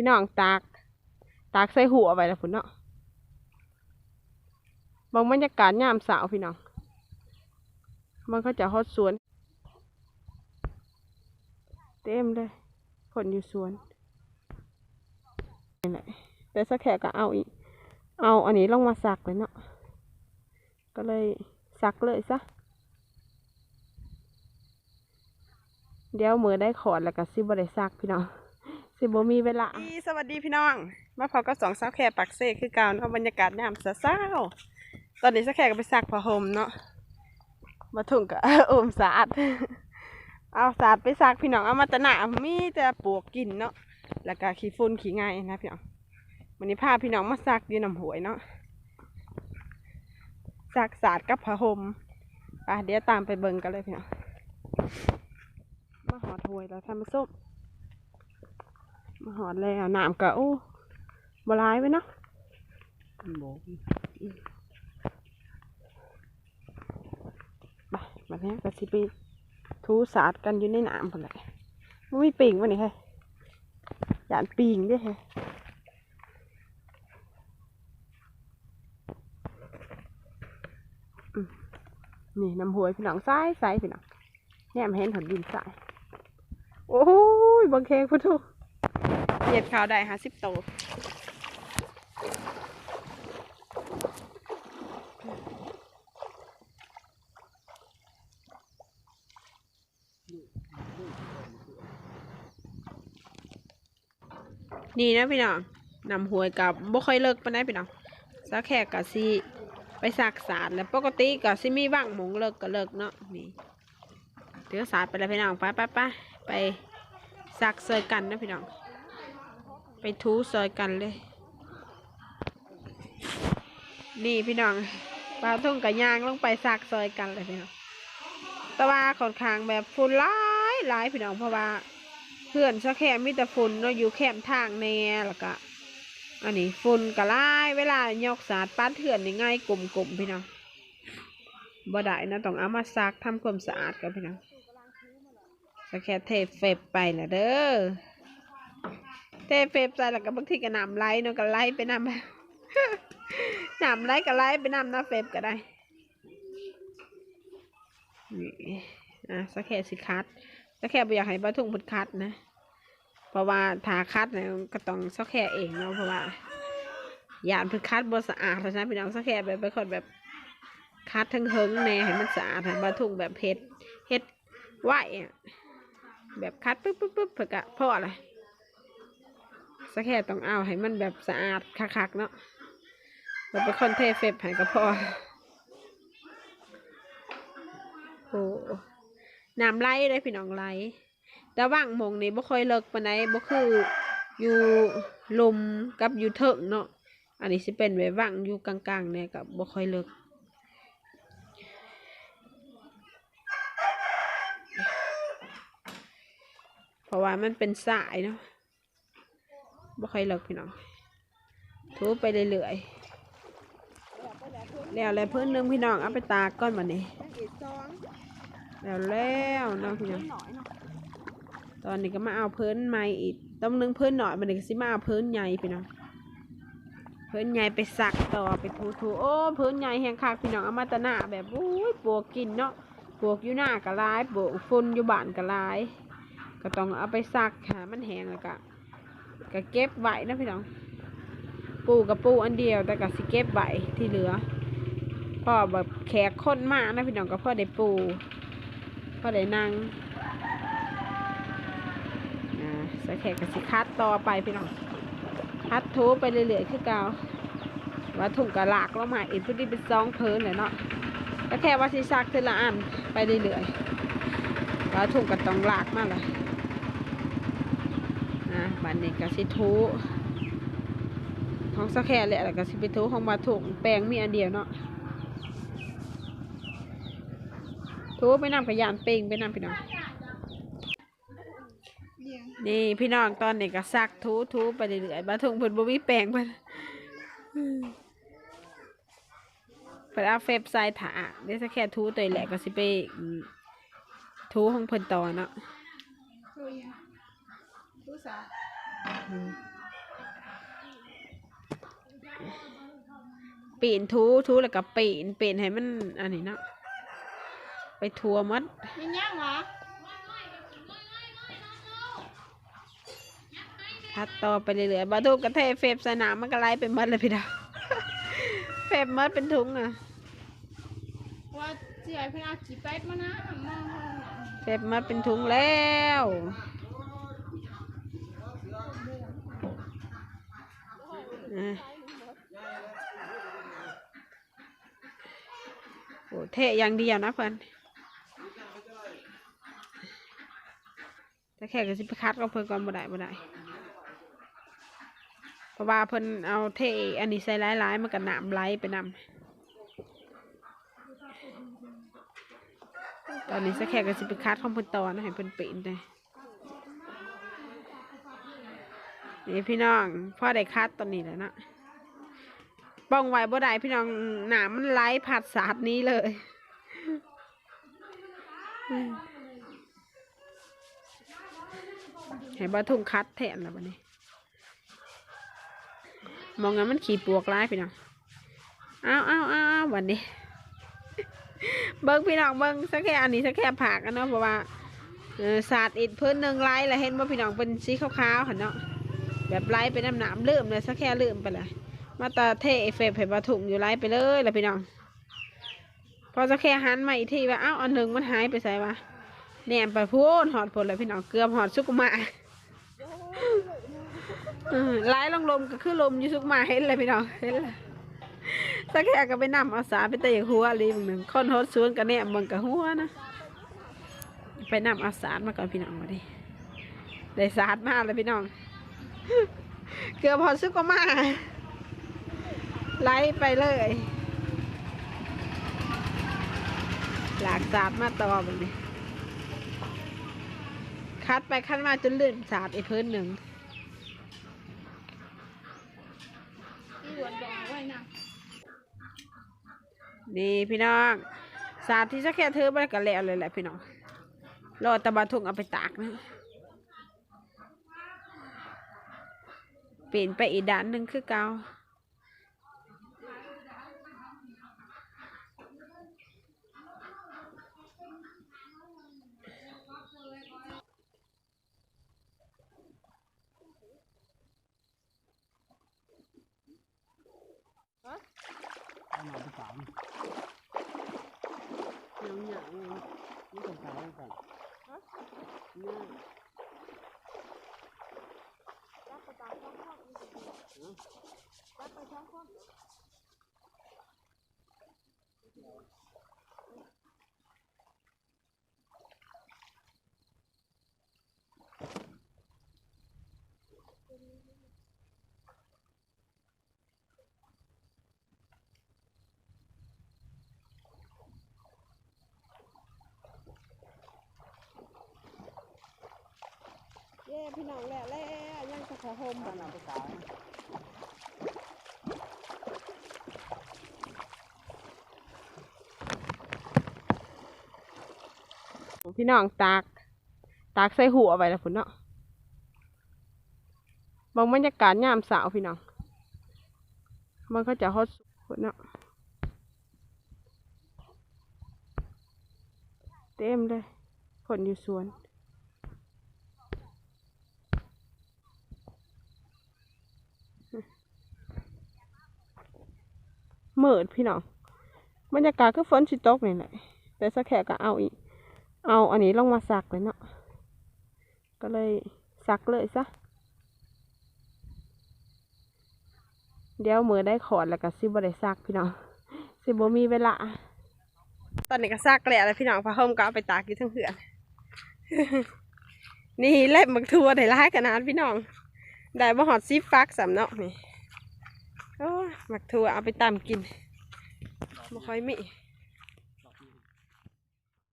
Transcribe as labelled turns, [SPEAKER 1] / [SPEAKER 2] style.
[SPEAKER 1] พี่น้องตาก ตากใส่หัวไว้ล้วพุ่นเนาะบางบรรยากาศยามสาวพี่น้อง มันก็จะฮอดสวน เต็มเลยผลอยู่สวนนี่แหละแต่สักแขกก็เอาอีก เอาอันนี้ลงมาสักเลยเนาะ ก็เลยสักเลยซะ เดี๋ยวมือได้ขอดแล้วก็ซิบได้ซักพี่น้อง สิบมีเวลา สวัสดีพี่น้อง มาพอก็สองสาวแขกปักเซคือเก่าเนาะบรรยากาศยามเช้าตอนนี้สักแขกก็ไปซักผ้าห่มเนาะ มาถุงกับโอมสาดเอาสาดไปซักพี่น้องเอามาตะหนามีแต่ปวกกินเนาะ แล้วก็ขี้ฝุ่นขี้ไงนะพี่น้องวันนี้พาพี่น้องมาซักยืนน้ำหวยเนาะซักสาดกับผ้าห่มไปเดี๋ยวตามไปเบิ่งกันเลยพี่น้อง มาหอดหวยแล้วทำมาส้ม มาหอดแล้วน้ำกะโอ้บหลายไว้เนาะ
[SPEAKER 2] บอก
[SPEAKER 1] ไปแบบนี้ก็สิไปทูสาดกันอยู่ในน้ำพุ่นแหละมันไม่ปิงวะนี่เฮ้ยยานปิงเด้วยเฮ้ยอืมนี่น้ำหวยพี่น้องซ้ายซ้ายพี่น้องแง่มเห็นผลดินสายโอ้ยบังเคงพุทธุ เหยียดขาวได้ห้าสิบโตวนี่นะพี่น้องนำหวยกับบ่ค่อยเลิกไปานพี่น้องสักแค่กะสิไปสักสารแล้วปกติกะสิมีว่างหมงเลิกก็เลิกเนาะนี่เดี๋ยวสารไปแล้วพี่น้องไปไปไปไปสักเซอยกันนะพี่น้อง ไปทูซอยกันเลย นี่พี่น้องปลาทุ่งกับยางลงไปสักซอยกันเลยพี่น้องแต่ว่าค่อนข้างแบบฝุ่นหลายหลายพี่น้องเพราะว่าเพื่อนซะแค่มีแต่ฝุ่นเนาะอยู่แคมทางแน่แล้วก็อันนี้ฝุ่นก็หลายเวลายกสาดป้นเถื่อนง่ายกลุ่มๆพี่น้องบ่ได้นะต้องเอามาซักทำความสะอาดกันพี่น้องซะแค่เทเฟบไปละเด้อ เทเฟบใส่แล้วก็บางทีก็น้ำไหลเนาะก็ไหลไปน้ำ น้ำไหลก็ไหลไปน้ำน้ำเฟบก็ได้นี่อะสักแค่สิคัดสักแค่บ่อยากให้บ้าทุ่งพิ่นคัดนะ เพราะว่าถ้าคัดเนี่ยก็ต้องสักแค่เองเนาะเพราะว่ายานพิ่นคัดบ่สะอาดเพราะฉะนั้นพี่น้องสักแค่แบบเป็นคนแบบคัดทั้งเฮิงแน่ให้มันสะอาดให้บ้าทุ่งแบบเฮ็ดเฮ็ดไหวแบบคัดปึ๊บปึ๊บปึ๊บเพื่อกะพราะอะไร แค่ต้องเอาให้มันแบบสะอาดคักๆเนาะเราเป็นคนเทเฟบให้ก็พอโอ้น้ำไหลเลยพี่น้องไหลแต่ว่างมงนี่บ่ค่อยเลิกปานใดบ่คืออยู่ลมกับอยู่เถิงเนาะอันนี้สิเป็นไว้ว่างอยู่กลางๆเนี่ยกับบ่ค่อยเลิกเพราะว่ามันเป็นสายเนาะ บ่ค่อยเลิกพี่น้องถูไปเรื่อยๆแล้วอะไรเพิ่นนึงพี่น้องเอาไปตากก่อนบัดนี้แล้วแล้วเนาะพี่น้องตอนนี้ก็มาเอาเพิ่นใหม่อีกต้องนึงเพิ่นหน่อยมันนี้ก็สิมาเอาเพิ่นใหญ่พี่น้องเพิ่นใหญ่ไปสักต่อไปทูทูๆโอ้เพิ่นใหญ่แหงคักพี่น้องเอามาตะหน้าแบบอุ้ยปวกกินเนาะปวกอยู่หน้าก็หลายปวกฝุ่นอยู่บ้านก็หลาย ก็ต้องเอาไปซักหามันแหงแล้วก็ ก็เก็บไว้นะพี่น้องปูกับปูอันเดียวแต่ก็สิเก็บไว้ที่เหลือพ่อแบบแขกค้นมากนะพี่น้องก็พ่อได้ปูก็ได้นั่งใส่แขกกับสิคัดต่อไปพี่น้องคัดทูไปเรื่อยๆคือเก่าว่าถุงกระลากลงมาอีกพุดนี้เป็นซองเพิ่นเลยเนาะก็แค่ว่าสิซักทีละอันไปเรื่อยๆว่าถุงก็ต้องลากมากเลย นะบันนี้ก็สิทูของสักแค่แหละแล้วก็สิไปทูของมาถุงแปลงมีอันเดียวเนาะทูไปนำกระยานเป่งไปนำพี่น้องนี่พี่น้องตอนนี้ก็ซักทูทูไปเรื่อยๆบาทุงเพิ่นบ่มีแปลงเพิ่นเพิ่นเอาเฟบใส่ถาเดี๋ยวจะแค่ทูตัวแหละก็สิไปทูของเพิ่นต่อเนาะ
[SPEAKER 2] ทุสา
[SPEAKER 1] ปีนทูทูแล้วก็ปีนปีนให้มันอันนี้เนาะไปทัวมัด
[SPEAKER 2] ยังยังวะ
[SPEAKER 1] คัดต่อไปเรื่อยๆบาทูกระเทยเฟบสนามมันก็ไล่เป็นมัดเลยพี่ดาวเฟบมัดเป็นถุงอะ
[SPEAKER 2] ว่าเสียพี่ดาวกี่เป็มานะ
[SPEAKER 1] เฟบมัดเป็นถุงแล้ว โอ้เทอย่างเดียวนะเพื่อนแต่แค่ก็สิไปคัดก็เพิ่นก่อนบ่ได้บ่ได้เพราะว่าเพิ่นเอาเทอันนี้ใส่หลายๆมันก็น้ำไหลไปนำตอนนี้สักแค่ก็สิไปคัดของเพิ่นต่อนะให้เพิ่นป็นได้ นี่พี่น้องพ่อได้คัดตอนนี้แล้วเนาะป้องไว้บ่ได้พี่น้องหนามมันไหลผัดสาดนี้เลยให้บ่ทุ่งคัดแทนแล้วบัดนี้ มองงั้นมันขี่ปวกร้ายพี่น้องเอาเอาเอาเอาวันนี้เบิ้งพี่น้องเบิ้งสักแค่อันนี้สักแค่ผักกันเนาะเพราะว่าเออศาสตร์อิดพื้นหนึ่งไล่แล้วเห็นว่าพี่น้องเป็นสีขาวๆหันเนาะ แบบไล่เป็นน้ำหนามเริ่มเลยสักแค่เริ่มไปเลยมาตาเทเอฟเฟกต์ให้บาถุงอยู่ไล่ไปเลยล้วพี่น้อง พอสักแค่หันมาอีกทีว่าเอ้าอันหนึ่งมันหายไปใส่วะแหนมไปพูนหอดผลเลยพี่น้องเกือบหอดสุกมาไล่ลงลมก็คือลมอยู่สุกมาเห็นเลยพี่น้องเห็นเลยสักแค่ก็ไปนำเอาสาไปเตะหัวอะไรบางหนึ่งคนโฮดสวนกันเนี่ยมึงกับหัวนะไปนำเอาสารมาก่อนพี่น้องมาดิได้สารมากเลยพี่น้อง เกือบพอซึกก็มาไล่ไปเลย หลากสาดมาต่อแบบนี้ คัดไปคัดมาจนลื่นสาดอีกพื้นหนึ่ง
[SPEAKER 2] ที่หวนดองไว้นะ
[SPEAKER 1] นี่พี่น้องสาดที่สักแค่เธอไปก็แล้วเลยแหละพี่น้องรอแตะบาทุงเอาไปตากนะ ปลี่ยนไปอีกด้านหนึ่งคือเกาเหนียวเหนียวเลยนี่ต้องขายก่อนเนี่ย 打开放一点。把把。嗯 เย้พี่น้องแหละแล้วยังจะขอโฮมบ้านเราไปขายพี่น้องตาก ตากใส่หัวไว้แล้วพุ่นเนาะบางบรรยากาศยามสาวพี่น้อง มันก็จะฮอตพุ่นเนาะเต็มเลยคนอยู่สวน เมิดพี่น้องบรรยากาศก็ฝนสิตกนี่แหละแต่สักแขกก็เอาอีก เอาอันนี้ลงมาสักเลยเนาะก็เลยสักเลยซะเดี๋ยวมือได้ขอดแล้วก็ซิบได้ซักพี่น้องซิบมีเวลา ตอนนี้ก็ซักแล้วแล้วพี่น้องพาห่มก็เอาไปตากอยู่ทั้งเหือนนี่เล็บมักทัวได้ร้ายขนาดพี่น้อง ได้บ่หอดซิฟักสำเนาะนี่ หมักถั่วเอาไปตำกินบ่ค่อยมี